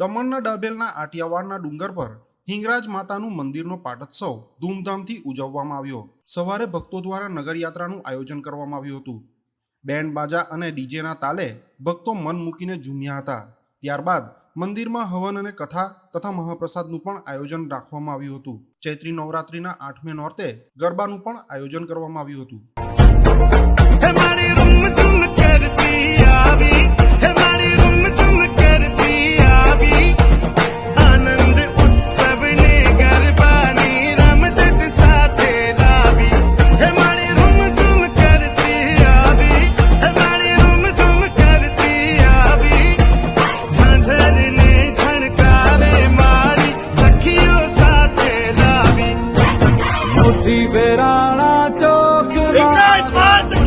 દમણના ડાબેલના આટિયાવાડના ડુંગર પર હિંગરાજ માતાનું મંદિરનો પાટોત્સવ ધૂમધામથી ઉજવવામાં આવ્યો. સવારે ભક્તો દ્વારા નગરયાત્રાનું આયોજન કરવામાં આવ્યું હતું. બેન્ડ બાજા અને ડીજેના તાલે ભક્તો મન મૂકીને ઝૂમ્યા હતા. ત્યારબાદ મંદિરમાં હવન અને કથા તથા મહાપ્રસાદનું પણ આયોજન રાખવામાં આવ્યું હતું. ચૈત્રી નવરાત્રિના આઠમે નોરતે ગરબાનું પણ આયોજન કરવામાં આવ્યું હતું. liberar a talk about